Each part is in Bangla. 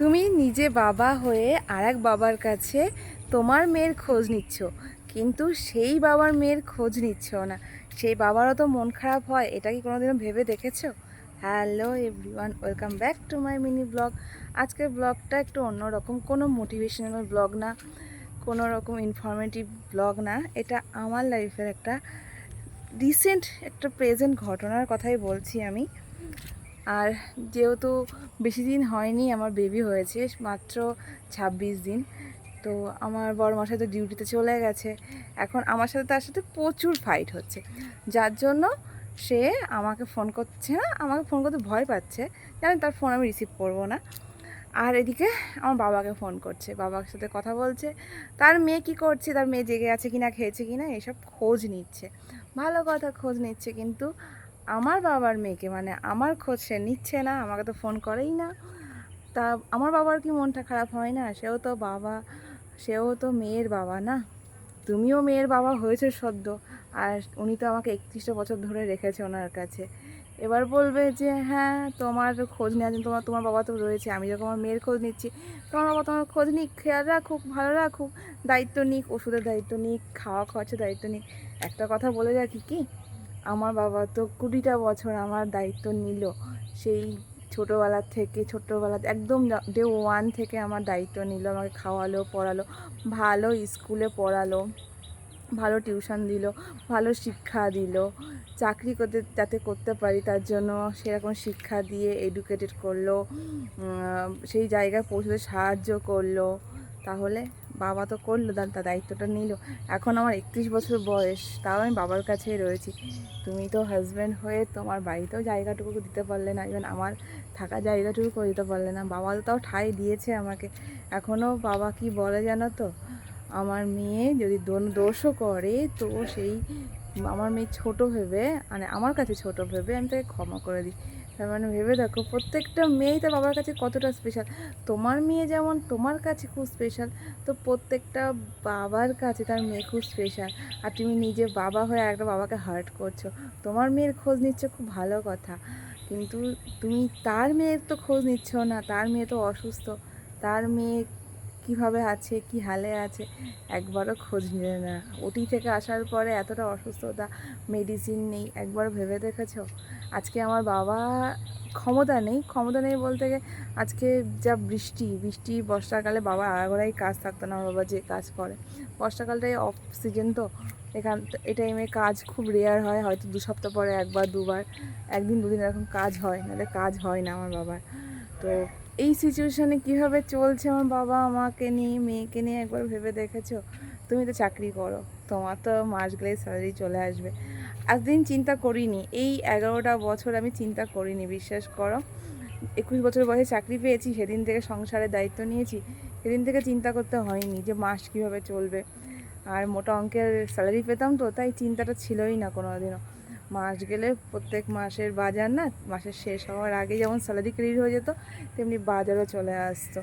তুমি নিজে বাবা হয়ে আর এক বাবার কাছে তোমার মেয়ের খোঁজ নিচ্ছ, কিন্তু সেই বাবার মেয়ের খোঁজ নিচ্ছ না। সেই বাবারও তো মন খারাপ হয়, এটা কি কোনোদিনও ভেবে দেখেছ? Hello everyone welcome back to my mini blog আজকের ব্লগটা একটু অন্যরকম, কোনো মোটিভেশনাল ব্লগ না, কোনো রকম ইনফরমেটিভ ব্লগ না। এটা আমার লাইফের একটা রিসেন্ট একটা প্রেজেন্ট ঘটনার কথাই বলছি আমি। আর যেহেতু বেশি দিন হয়নি, আমার বেবি হয়েছে মাত্র ছাব্বিশ দিন। তো আমার বড় মশাই তো ডিউটিতে চলে গেছে। এখন আমার সাথে তার সাথে প্রচুর ফাইট হচ্ছে। যার জন্য সে আমাকে ফোন করছে না, আমাকে ফোন করতে ভয় পাচ্ছে। জানি তার ফোন আমি রিসিভ করব না। আর এদিকে আমার বাবাকে ফোন করছে। বাবার সাথে কথা বলছে। তার মেয়ে কি করছে? তার মেয়ে জেগে আছে কিনা, খেয়েছে কিনা, এসব খোঁজ নিচ্ছে। ভালো কথা খোঁজ নিচ্ছে কিন্তু আমার বাবার মেয়েকে মানে আমার খোঁজ সে নিচ্ছে না, আমাকে তো ফোন করেই না। তা আমার বাবার কি মনটা খারাপ হয় না? সেও তো বাবা, সেও তো মেয়ের বাবা না? তুমিও মেয়ের বাবা হয়েছে সদ্য, আর উনি তো আমাকে একত্রিশটা বছর ধরে রেখেছে ওনার কাছে। এবার বলবে যে হ্যাঁ তোমার খোঁজ নেওয়ার জন্য তোমার তোমার বাবা তো রয়েছে, আমি যখন আমার মেয়ের খোঁজ নিচ্ছি, তোমার বাবা তোমার খোঁজ নিক, খেয়াল রাখুক, ভালো রাখুক, দায়িত্ব নিক, ওষুধের দায়িত্ব নিক, খাওয়া খরচের দায়িত্ব নিক। একটা কথা বলে রাখি কি? আমার বাবা তো কুড়িটা বছর আমার দায়িত্ব নিল। সেই ছোটোবেলার থেকে, ছোটোবেলা একদম ডে ওয়ান থেকে আমার দায়িত্ব নিল, আমাকে খাওয়ালো, পড়ালো, ভালো স্কুলে পড়ালো, ভালো টিউশন দিল, ভালো শিক্ষা দিল। চাকরি করতে, যাতে করতে পারি তার জন্য সেরকম শিক্ষা দিয়ে এডুকেটেড করল সেই জায়গায় পৌঁছতে সাহায্য করল। তাহলে বাবা তো করল তার দায়িত্বটা নিল। এখন আমার একত্রিশ বছর বয়স, তাও আমি বাবার কাছেই রয়েছি। তুমি তো হাজব্যান্ড হয়ে তোমার বাড়িতেও জায়গাটুকু দিতে পারলে না ইভেন আমার থাকা জায়গাটুকু করে দিতে পারলে না। বাবা তো তাও ঠাই দিয়েছে আমাকে। এখনও বাবা কি বলে জানো তো? আমার মেয়ে যদি দোষও করে, তো সেই, আমার মেয়ে ছোট ভেবে মানে আমার কাছে ছোট ভেবে আমি তাকে ক্ষমা করে দিই। তার মানে ভেবে দেখো, প্রত্যেকটা মেয়েই তার বাবার কাছে কতটা স্পেশাল তোমার মেয়ে যেমন তোমার কাছে খুব স্পেশাল তো প্রত্যেকটা বাবার কাছে তার মেয়ে খুব স্পেশাল আর তুমি নিজে বাবা হয়ে একটা বাবাকে হার্ট করছ, তোমার মেয়ের খোঁজ নিচ্ছে খুব ভালো কথা। কিন্তু তুমি তার মেয়ের তো খোঁজ নিচ্ছ না, তার মেয়ে তো অসুস্থ, তার মেয়ে কীভাবে আছে, কি হালে আছে, একবারও খোঁজ নিলে না। ওটি থেকে আসার পরে এতটা অসুস্থতা মেডিসিন নেই, একবার ভেবে দেখেছ? আজকে আমার বাবা ক্ষমতা নেই। ক্ষমতা নেই বলতে আজকে যা বৃষ্টি বৃষ্টি, বর্ষাকালে বাবা আগাগোড়াই কাজ থাকতো না, বাবা যে কাজ করে। বর্ষাকালটাই অফ সিজন তো। এখান, এই টাইমে কাজ খুব রেয়ার হয়, হয়তো দু সপ্তাহ পরে একবার, দুবার, একদিন, দুদিন এরকম কাজ হয়, নাহলে কাজ হয় না আমার বাবার। তো এই সিচুয়েশানে কীভাবে চলছে আমার বাবা আমাকে নিয়ে, মেয়েকে নিয়ে একবার ভেবে দেখেছ? তুমি তো চাকরি করো, তোমার তো মাস গেলে স্যালারি চলে আসবে। একদিন চিন্তা করিনি, এই এগারোটা বছর আমি চিন্তা করিনি, বিশ্বাস করো। একুশ বছর বয়সে চাকরি পেয়েছি, সেদিন থেকে সংসারের দায়িত্ব নিয়েছি, সেদিন থেকে চিন্তা করতে হয়নি যে মাস কীভাবে চলবে। আর মোটা অঙ্কের স্যালারি পেতাম তো, তাই চিন্তাটা ছিলই না কোনো দিনও মাস গেলে প্রত্যেক মাসের বাজার না, মাসের শেষ হওয়ার আগে যেমন স্যালারি ক্রেডিট হয়ে যেত, তেমনি বাজারও চলে আসতো।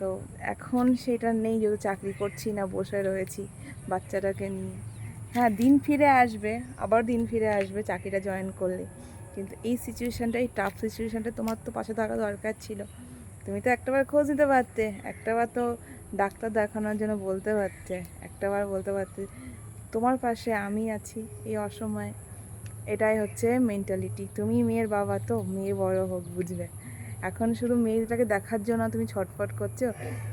তো এখন সেটা নেই, যেহেতু চাকরি করছি না, বসে রয়েছি বাচ্চাটাকে নিয়ে। হ্যাঁ দিন ফিরে আসবে, আবার দিন ফিরে আসবে চাকরিটা জয়েন করলে। কিন্তু এই সিচুয়েশানটা এই টাফ সিচুয়েশানটা তোমার তো পাশে থাকা দরকার ছিল। তুমি তো একটাবার খোঁজ নিতে পারতে, একটাবার তো ডাক্তার দেখানোর জন্য বলতে পারতে, একটাবার বলতে পারতে, তোমার পাশে আমি আছি এই অসময়ে। এটাই হচ্ছে মেন্টালিটি তুমি মেয়ের বাবা তো, মেয়ে বড় হোক বুঝবে এখন শুধু মেয়েটাকে দেখার জন্য তুমি ছটফট করছ।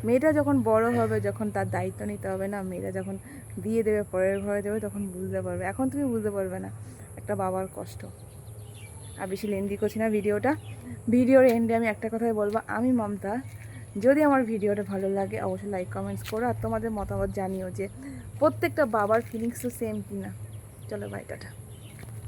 মেয়েটা যখন বড় হবে, যখন তার দায়িত্ব নিতে হবে না, মেয়েটা যখন দিয়ে দেবে, পরের ঘরে দেবে তখন বুঝতে পারবে। এখন তুমি বুঝতে পারবে না, একটা বাবার কষ্ট। আর বেশি লেন্দি করছি না ভিডিওটা। ভিডিওর এন্ডে আমি একটা কথাই বলব, আমি মমতা। যদি আমার ভিডিওটা ভালো লাগে, অবশ্যই লাইক কমেন্টস করো আর তোমাদের মতামত জানিও যে প্রত্যেকটা বাবার ফিলিংস তো সেম কিনা। চলো বাই টাটা।